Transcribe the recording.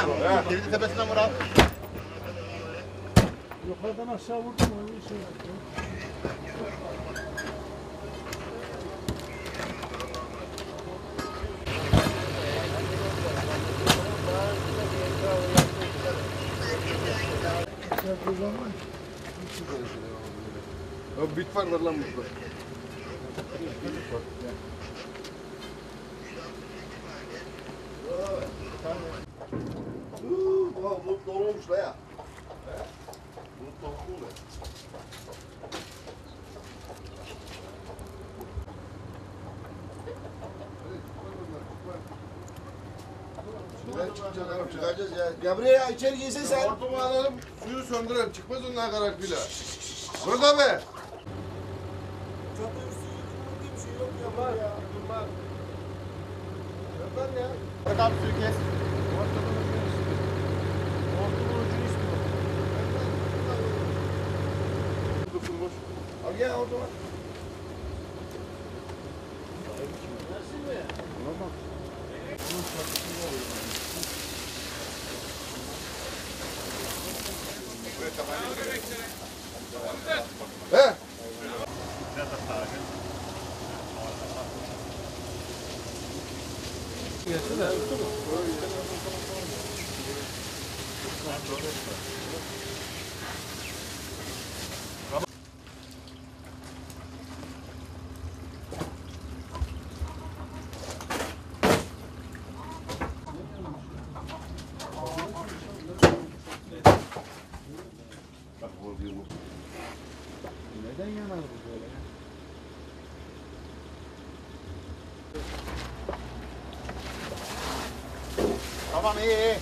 Ha. Tepesinden vur abi. Yukarıdan aşağı vurdum şey yaptı. Ya bit var lan burada. Ulan bu dolmuş la ya. Bu dolmuş mu? Şuradan çıkacağız hanım çıkacağız ya. Ya buraya ya içeri girsin sen. Hortumu alalım suyu söndürelim. Çıkmaz onlar karakıyla. Burada be. Bak abi suyu kes. Al gel orada var. He? Neden yanar bu böyle? Tamam iyi iyi.